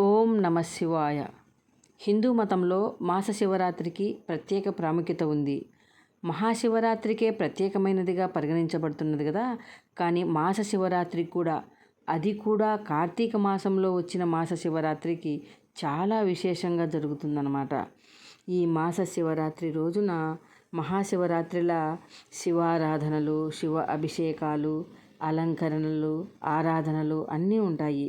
ఓం నమ శివాయ. హిందూ మతంలో మాస శివరాత్రికి ప్రత్యేక ప్రాముఖ్యత ఉంది. మహాశివరాత్రికే ప్రత్యేకమైనదిగా పరిగణించబడుతున్నది కదా. కానీ మాస శివరాత్రి కూడా అది కూడా కార్తీక మాసంలో వచ్చిన మాస శివరాత్రికి చాలా విశేషంగా జరుగుతుందన్నమాట. ఈ మాస శివరాత్రి రోజున మహాశివరాత్రిలా శివారాధనలు శివ అభిషేకాలు అలంకరణలు ఆరాధనలు అన్నీ ఉంటాయి.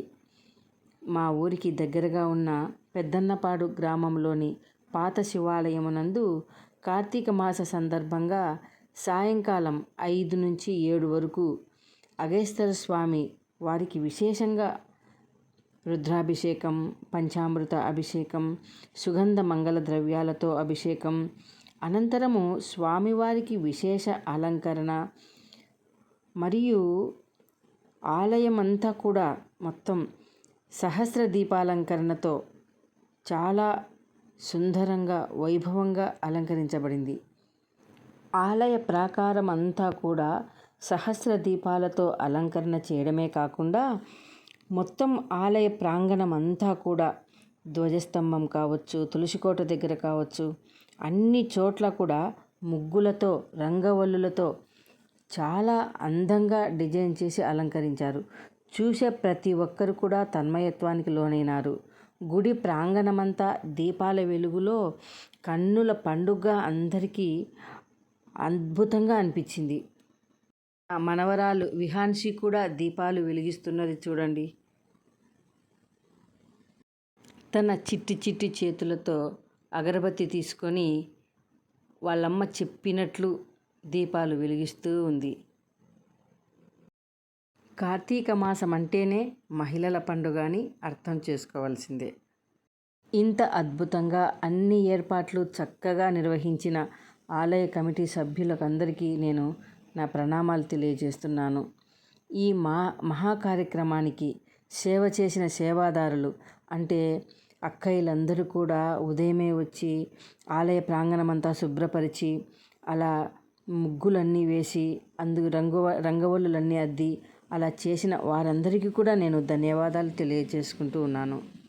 మా ఊరికి దగ్గరగా ఉన్న పెద్దన్నపాడు గ్రామంలోని పాత శివాలయమునందు కార్తీక మాస సందర్భంగా సాయంకాలం ఐదు నుంచి ఏడు వరకు అగేశ్వర స్వామి వారికి విశేషంగా రుద్రాభిషేకం పంచామృత అభిషేకం సుగంధ మంగళ ద్రవ్యాలతో అభిషేకం అనంతరము స్వామివారికి విశేష అలంకరణ మరియు ఆలయమంతా కూడా మొత్తం సహస్ర దీపాలంకరణతో చాలా సుందరంగా వైభవంగా అలంకరించబడింది. ఆలయ ప్రాకారం అంతా కూడా సహస్ర దీపాలతో అలంకరణ చేయడమే కాకుండా మొత్తం ఆలయ ప్రాంగణం అంతా కూడా ధ్వజస్తంభం కావచ్చు తులసికోట దగ్గర కావచ్చు అన్ని చోట్ల కూడా ముగ్గులతో రంగవల్లులతో చాలా అందంగా డిజైన్ చేసి అలంకరించారు. చూసే ప్రతి ఒక్కరు కూడా తన్మయత్వానికి లోనైనారు. గుడి ప్రాంగణమంతా దీపాల వెలుగులో కన్నుల పండుగ అందరికీ అద్భుతంగా అనిపించింది. మనవరాలు విహాన్షి కూడా దీపాలు వెలిగిస్తున్నది చూడండి. తన చిట్టి చిట్టి చేతులతో అగరబత్తి తీసుకొని వాళ్ళమ్మ చెప్పినట్లు దీపాలు వెలిగిస్తూ ఉంది. కార్తీక మాసం అంటేనే మహిళల పండుగ అని అర్థం చేసుకోవాల్సిందే. ఇంత అద్భుతంగా అన్ని ఏర్పాట్లు చక్కగా నిర్వహించిన ఆలయ కమిటీ సభ్యులకందరికీ నేను నా ప్రణామాలు తెలియజేస్తున్నాను. ఈ మా మహా కార్యక్రమానికి సేవ చేసిన సేవాదారులు అంటే అక్కయ్యలందరూ కూడా ఉదయమే వచ్చి ఆలయ ప్రాంగణమంతా శుభ్రపరిచి అలా ముగ్గులన్నీ వేసి అందుకు రంగు రంగవల్లులన్నీ అద్ది అలా చేసిన వారందరికీ కూడా నేను ధన్యవాదాలు తెలియజేసుకుంటూ ఉన్నాను.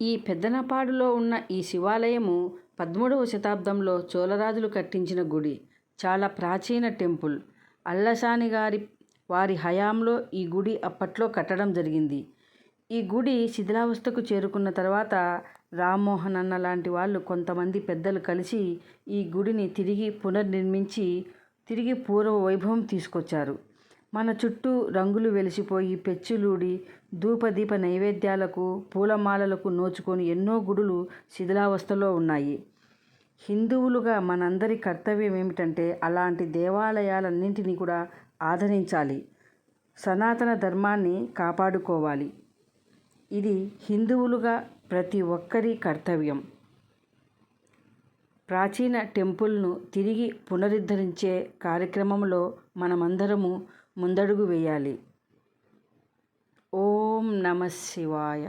ఈ పెద్దనపాడులో ఉన్న ఈ శివాలయము పదమూడవ శతాబ్దంలో చోళరాజులు కట్టించిన గుడి చాలా ప్రాచీన టెంపుల్. అల్లసాని గారి వారి హయాంలో ఈ గుడి అప్పట్లో కట్టడం జరిగింది. ఈ గుడి శిథిలావస్థకు చేరుకున్న తర్వాత రామ్మోహన్ అన్న లాంటి వాళ్ళు కొంతమంది పెద్దలు కలిసి ఈ గుడిని తిరిగి పునర్నిర్మించి తిరిగి పూర్వ వైభవం తీసుకొచ్చారు. మన చుట్టూ రంగులు వెలిసిపోయి పెచ్చులూడి ధూపదీప నైవేద్యాలకు పూలమాలలకు నోచుకొని ఎన్నో గుడులు శిథిలావస్థలో ఉన్నాయి. హిందువులుగా మనందరి కర్తవ్యం ఏమిటంటే అలాంటి దేవాలయాలన్నింటినీ కూడా ఆదరించాలి. సనాతన ధర్మాన్ని కాపాడుకోవాలి. ఇది హిందువులుగా ప్రతి ఒక్కరి కర్తవ్యం. ప్రాచీన టెంపుల్ను తిరిగి పునరుద్ధరించే కార్యక్రమంలో మనమందరము ముందడుగు వేయాలి. ఓం నమ శివాయ.